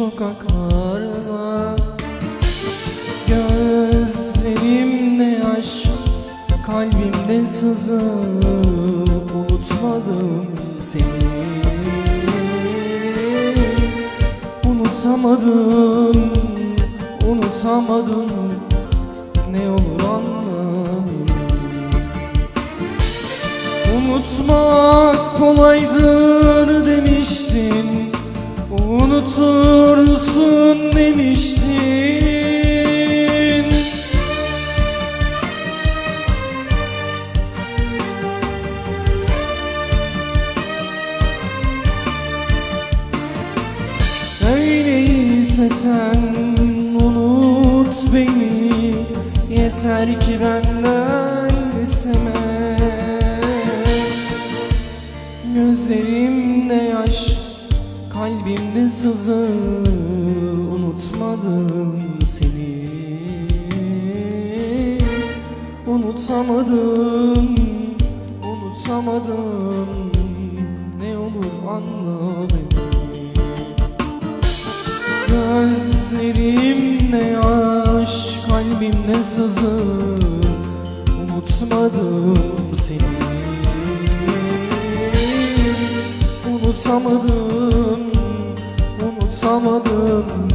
sokaklarda Gözlerimde yaş Kalbimde sızı Unutmadım seni. Unutamadım Unutamadım. Ne olur anlamayın Unutmak demiştin Unutursun demiştin? Öyleyse sen unut beni. Yeter ki benden isteme. Gözlerimde yaş Kalbimde sızı Unutmadım seni. Unutamadım Unutamadım. Ne olur anla beni. Gözlerimde yaş Kalbimde sızı Unutmadım seni. Unutamadım Unutamadım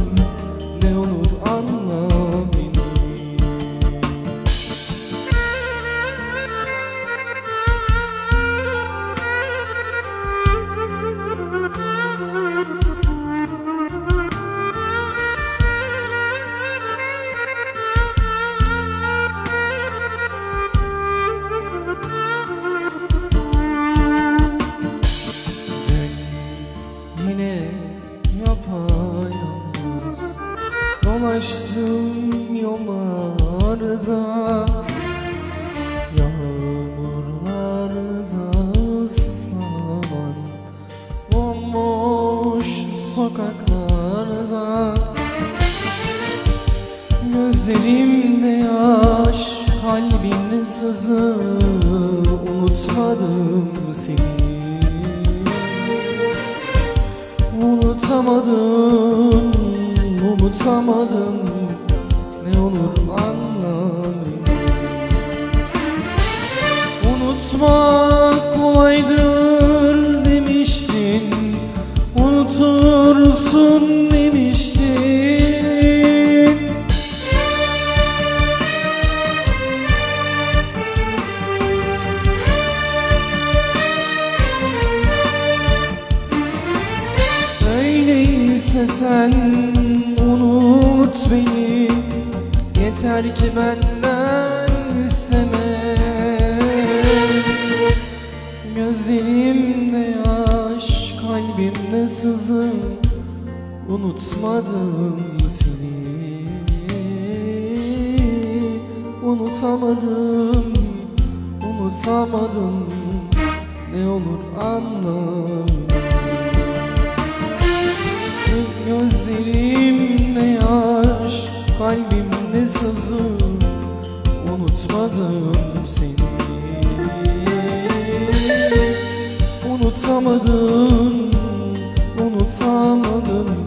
Dolaştım yollarda Yağmurlarda ıslanan Bomboş sokaklarda Gözlerimde yaş Kalbimde sızı Unutmadım seni. Unutamadım Unutamadım olur anla beni Unutmak kolaydır demiştin Unutursun demiştin. Öyleyse sen unut beni Yeter ki benden isteme. Gözlerimde yaş Kalbimde sızı Unutmadım seni. Unutamadım Unutamadım. Ne olur anla unutmadım seni. Unutamadım, unutamadım.